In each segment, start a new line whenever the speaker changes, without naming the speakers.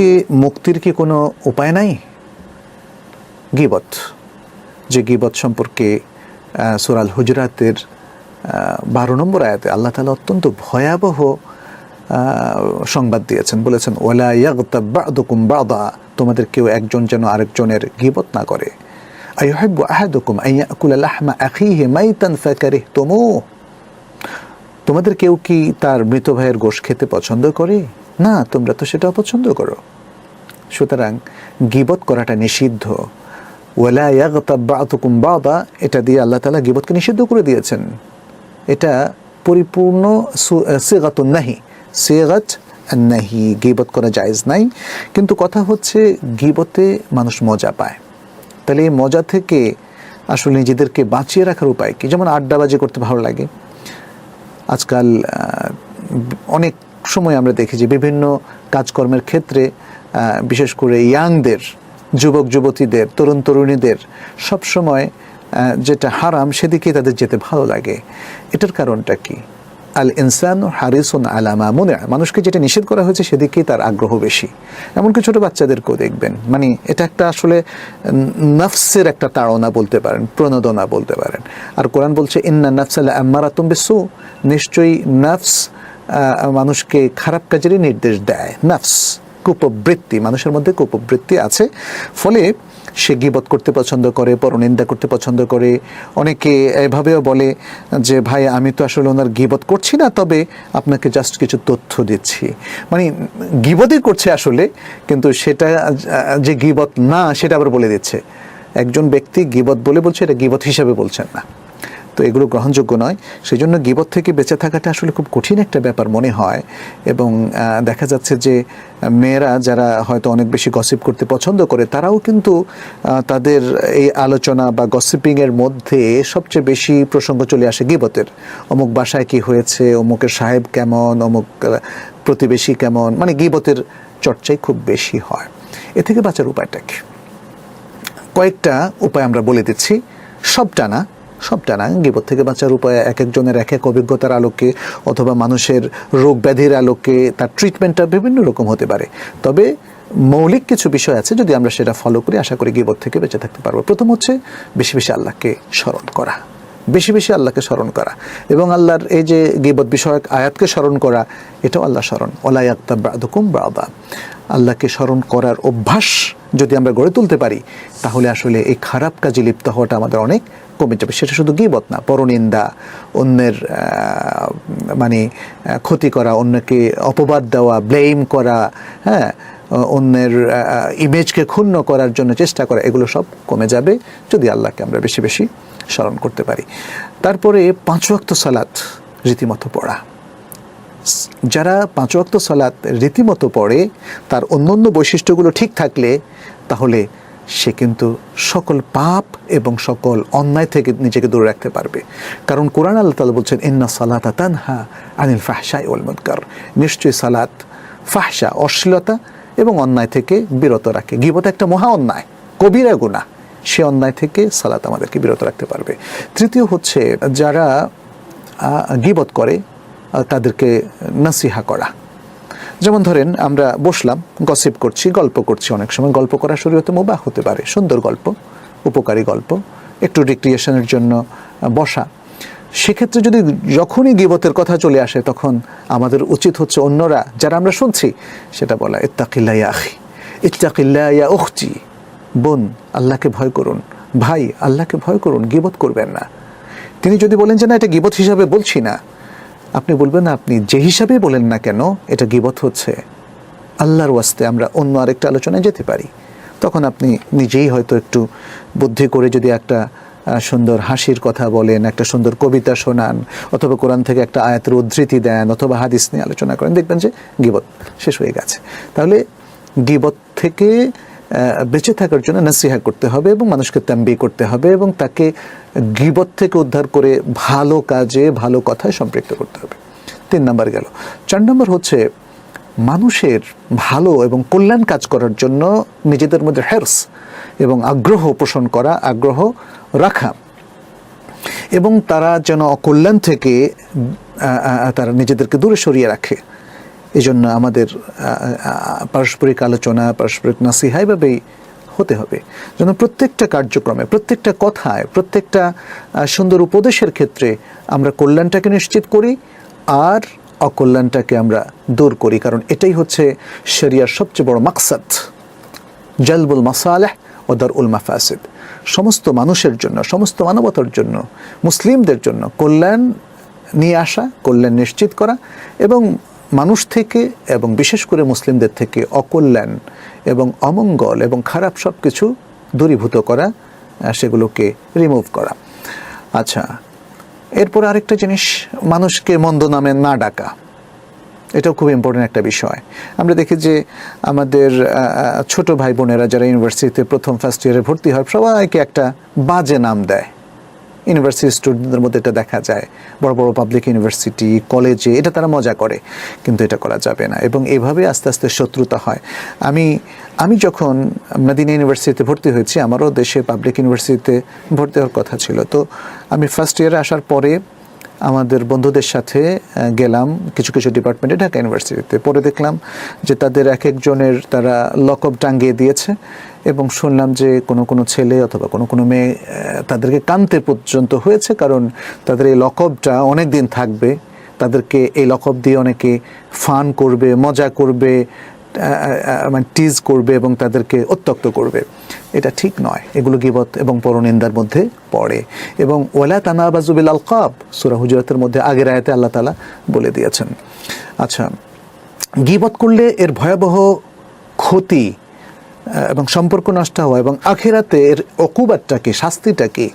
থেকে মুক্তির কি কোনো উপায় নাই? গিবত। যে গিবত সম্পর্কে সুরাল হুজরাতের বারো নম্বর আয়াতে আল্লাহ তালা অত্যন্ত ভয়াবহ সংবাদ দিয়েছেন। বলেছেন ওলা বা'দুকুম বা'দা তোমাদের কেউ একজন যেন আরেকজনের গিবত না করে। আইয়ুহিব্বু আহাদুকুম আখিহি মাইতান ফাকারিহতুমুহ তোমাদের কেউ কি তার মৃত ভাইয়ের গোশ খেতে পছন্দ করে? না, তোমরা তো সেটা অপছন্দ করো। সুতরাং গিবত করাটা নিষিদ্ধ। ওয়ালা এটা দিয়ে আল্লাহ তালা গিবতকে নিষিদ্ধ করে দিয়েছেন। এটা পরিপূর্ণ সিগাতুন নাহি। সিগাত নাহি গিবত করা জায়েজ নাই। কিন্তু কথা হচ্ছে গিবতে মানুষ মজা পায়। তাহলে এই মজা থেকে আসলে নিজেদেরকে বাঁচিয়ে রাখার উপায় কি? যেমন আড্ডাবাজি করতে ভালো লাগে। আজকাল অনেক সময় আমরা দেখি যে বিভিন্ন কাজকর্মের ক্ষেত্রে বিশেষ করে ইয়াংদের, যুবক, যুবতীদের, তরুণ, তরুণীদের সবসময় যেটা হারাম সেদিকে তাদের যেতে ভালো লাগে। এটার কারণটা কি? আল ইনসান হারিসুন আলামা মনে মানুষকে যেটা নিষেধ করা হয়েছে সেদিকেই তার আগ্রহ বেশি। এমনকি ছোট বাচ্চাদেরকেও দেখবেন। মানে এটা একটা আসলে নফসের একটা তাড়না বলতে পারেন, প্রণোদনা বলতে পারেন। আর কোরআন বলছে, ইন্না নফসাল্লাহ আম্মারাতুম বিসু। নিশ্চয়ই নফস মানুষকে খারাপ কাজেরই নির্দেশ দেয়। নফস কুপবৃত্তি মানুষের মধ্যে কুপবৃত্তি আছে। ফলে সে গিবত করতে পছন্দ করে, পরনিন্দা করতে পছন্দ করে। অনেকে এভাবেও বলে যে, ভাই, আমি তো আসলে ওনার গিবত করছি না, তবে আপনাকে জাস্ট কিছু তথ্য দিচ্ছি। মানে গিবতই করছে আসলে, কিন্তু সেটা, যে গিবত না, সেটা আবার বলে দিচ্ছে। একজন ব্যক্তি গিবত বলে বলছে, এটা গিবত হিসাবে বলছেন না। তো এগুলো গ্রহণযোগ্য নয়। সেই জন্য গিবত থেকে বেঁচে থাকাটা আসলে খুব কঠিন একটা ব্যাপার মনে হয় এবং দেখা যাচ্ছে যে মেয়েরা যারা হয়তো অনেক বেশি গসিপ করতে পছন্দ করে, তারাও কিন্তু তাদের এই আলোচনা বা গসিপিংয়ের মধ্যে সবচেয়ে বেশি প্রসঙ্গ চলে আসে গিবতের। অমুক বাসায় কি হয়েছে, অমুকের সাহেব কেমন, অমুক প্রতিবেশী কেমন মানে গিবতের চর্চাই খুব বেশি হয়। এ থেকে বাঁচার উপায়টা কি? কয়েকটা উপায় আমরা বলে দিচ্ছি। সবটা না সবটা না গিবত থেকে বাঁচার উপায় এক একজনের এক এক অভিজ্ঞতার আলোকে অথবা মানুষের রোগ ব্যাধির আলোকে তার ট্রিটমেন্টটা বিভিন্ন রকম হতে পারে। তবে মৌলিক কিছু বিষয় আছে, যদি আমরা সেটা ফলো করি, আশা করি গিবত থেকে বেঁচে থাকতে পারব। প্রথম হচ্ছে বেশি বেশি আল্লাহকে স্মরণ করা। বেশি বেশি আল্লাহকে স্মরণ করা। এবং আল্লাহর এই যে গিবত বিষয়ক আয়াতকে স্মরণ করা, এটাও আল্লাহ স্মরণ। ওলায়াক্তা বাদুকুম বাদা। আল্লাহকে স্মরণ করার অভ্যাস যদি আমরা গড়ে তুলতে পারি, তাহলে আসলে এই খারাপ কাজে লিপ্ত হওয়াটা আমাদের অনেক কমে যাবে। সেটা শুধু গিবত না, পরনিন্দা, অন্যের মানে ক্ষতি করা, অন্যকে অপবাদ দেওয়া ব্লেম করা হ্যাঁ অন্যের ইমেজকে ক্ষুণ্ণ করার জন্য চেষ্টা করা, এগুলো সব কমে যাবে যদি আল্লাহকে আমরা বেশি বেশি স্মরণ করতে পারি। তারপরে পাঁচ ওয়াক্ত সালাত রীতিমতো পড়া। যারা পাঁচ ওয়াক্ত সালাত রীতিমতো পড়ে, তার অন্য অন্য বৈশিষ্ট্যগুলো ঠিক থাকলে, তাহলে সে কিন্তু সকল পাপ এবং সকল অন্যায় থেকে নিজেকে দূরে রাখতে পারবে। কারণ কোরআন আল্লাহ তালা বলছেন, ইন্না সালাতা তানহা আনিল ওয়াল মুনকার। নিশ্চয়ই সালাত ফাহশা, অশ্লীলতা এবং অন্যায় থেকে বিরত রাখে। গিবত একটা মহা অন্যায়, কবিরা গুণা সে অন্যায় থেকে সালাত আমাদেরকে বিরত রাখতে পারবে। তৃতীয় হচ্ছে, যারা গিবত করে তাদেরকে নাসিহা করা। যেমন ধরেন, আমরা বসলাম গসিপ করছি, গল্প করছি অনেক সময়। গল্প করা শরীরতে মোবাহ হতে পারে, সুন্দর গল্প, উপকারী গল্প, একটু রিক্রিয়েশনের জন্য বসা। সেক্ষেত্রে যদি যখনই গিবতের কথা চলে আসে, তখন আমাদের উচিত হচ্ছে অন্যরা, যারা আমরা শুনছি, সেটা বলা, ইত্তাকিল্লা ইয়া আখি, ইত্তাকিল্লা ইয়া উখজি। বোন, আল্লাহকে ভয় করুন। ভাই, আল্লাহকে ভয় করুন, গিবত করবেন না। তিনি যদি বলেন যে, না, এটা গিবত হিসাবে বলছি না। আপনি বলবেন, আপনি যে হিসাবে বলেন না কেন, এটা গিবত হচ্ছে। আল্লাহর ওয়াস্তে আমরা অন্য আরেকটা আলোচনায় যেতে পারি। তখন আপনি নিজেই হয়তো একটু বুদ্ধি করে যদি একটা সুন্দর হাসির কথা বলেন, একটা সুন্দর কবিতা শোনান, অথবা কোরআন থেকে একটা আয়াতের উদ্ধৃতি দেন, অথবা হাদিস নিয়ে আলোচনা করেন, দেখবেন যে গিবত শেষ হয়ে গেছে। তাহলে গিবত থেকে বেঁচে থাকার জন্য নাসিহা করতে হবে এবং মানুষকে তাম্বি করতে হবে এবং তাকে গিবত থেকে উদ্ধার করে ভালো কাজে, ভালো কথায় সম্পৃক্ত করতে হবে। তিন নম্বর গেল। চার নম্বর হচ্ছে, মানুষের ভালো এবং কল্যাণ কাজ করার জন্য নিজেদের মধ্যে হেরস এবং আগ্রহ পোষণ করা, আগ্রহ রাখা এবং তারা যেন অকল্যাণ থেকে তারা নিজেদেরকে দূরে সরিয়ে রাখে। এই জন্য আমাদের পারস্পরিক আলোচনা, পারস্পরিক নাসিহা এভাবেই হতে হবে। যেন প্রত্যেকটা কার্যক্রমে, প্রত্যেকটা কথায়, প্রত্যেকটা সুন্দর উপদেশের ক্ষেত্রে আমরা কল্যাণটাকে নিশ্চিত করি আর অকল্যাণটাকে আমরা দূর করি। কারণ এটাই হচ্ছে শরিয়ার সবচেয়ে বড় মাকসাদ। জালবুল মাসালেহ ও দর উল মাফাসিদ। সমস্ত মানুষের জন্য, সমস্ত মানবতার জন্য, মুসলিমদের জন্য কল্যাণ নিয়ে আসা, কল্যাণ নিশ্চিত করা এবং মানুষ থেকে এবং বিশেষ করে মুসলিমদের থেকে অকল্যাণ এবং অমঙ্গল এবং খারাপ সব কিছু দূরীভূত করা সেগুলোকে রিমুভ করা। আচ্ছা এরপর আরেকটা জিনিস, মানুষকে মন্দ নামে না ডাকা। এটাও খুব ইম্পর্টেন্ট একটা বিষয়। আমরা দেখি যে আমাদের ছোট ভাই বোনেরা যারা ইউনিভার্সিটিতে প্রথম ফার্স্ট ইয়ারে ভর্তি হয়, সবাইকে একটা বাজে নাম দেয়। ইউনিভার্সিটি স্টুডেন্টদের মধ্যে এটা দেখা যায়। বড় বড় পাবলিক ইউনিভার্সিটি কলেজে এটা তারা মজা করে, কিন্তু এটা করা যাবে না এবং এভাবে আস্তে আস্তে শত্রুতা হয়। আমি আমি যখন মদিনা ইউনিভার্সিটিতে ভর্তি হয়েছি, আমারও দেশে পাবলিক ইউনিভার্সিটিতে ভর্তি হওয়ার কথা ছিল। তো আমি ফার্স্ট ইয়ারে আসার পরে আমাদের বন্ধুদের সাথে গেলাম কিছু কিছু ডিপার্টমেন্টে ঢাকা ইউনিভার্সিটিতে পরে দেখলাম যে তাদের এক একজনের তারা লকআপ টাঙ্গিয়ে দিয়েছে। এবং শুনলাম যে কোনো কোনো ছেলে অথবা কোনো কোনো মেয়ে তাদেরকে কানতে পর্যন্ত হয়েছে কারণ তাদের এই লকবটা অনেক দিন থাকবে। তাদেরকে এই লকব দিয়ে অনেকে ফান করবে, মজা করবে মানে টিজ করবে এবং তাদেরকে উত্তক্ত করবে। এটা ঠিক নয়। এগুলো গিবত এবং পরনিন্দার মধ্যে পড়ে। এবং ওয়ালা তানাবাজুবিল আলকাব, সুরা হুজরাতের মধ্যে আগের আয়াতে আল্লাহ তালা বলে দিয়েছেন। আচ্ছা গিবত করলে এর ভয়াবহ ক্ষতি এবং সম্পর্ক নষ্ট হওয়া এবং আখেরাতে এর অকুবারটা কি শাস্তিটা কি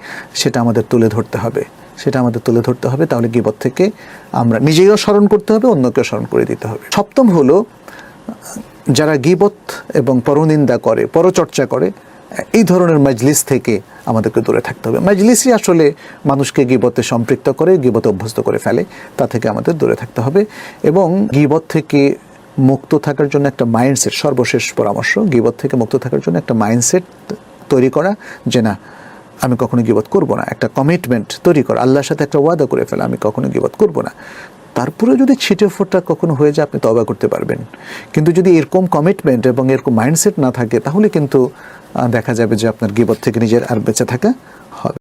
সেটা আমাদের তুলে ধরতে হবে। সেটা আমাদের তুলে ধরতে হবে, তাহলে গিবত থেকে আমরা নিজেও স্মরণ করতে হবে, অন্যকেও স্মরণ করে দিতে হবে। সপ্তম হলো, যারা গিবত এবং পরনিন্দা করে, পরচর্চা করে, এই ধরনের মজলিস থেকে আমাদেরকে দূরে থাকতে হবে। মজলিসই আসলে মানুষকে গিবতে সম্পৃক্ত করে, গিবতে অভ্যস্ত করে ফেলে, তা থেকে আমাদের দূরে থাকতে হবে এবং গিবত থেকে মুক্ত থাকার জন্য একটা মাইন্ডসেট সর্বশেষ পরামর্শ, গিবত থেকে মুক্ত থাকার জন্য একটা মাইন্ডসেট তৈরি করা যে না, আমি কখনো গিবত করব না। একটা কমিটমেন্ট তৈরি করা। আল্লাহর সাথে একটা ওয়াদা করে ফেলা, আমি কখনো গিবত করব না। তারপরে যদি ছিটে ফোটা কখনো হয়ে যায়, আপনি তবা করতে পারবেন। কিন্তু যদি এরকম কমিটমেন্ট এবং এরকম মাইন্ডসেট না থাকে, তাহলে কিন্তু দেখা যাবে যে আপনার গিবত থেকে নিজের আর বেঁচে থাকা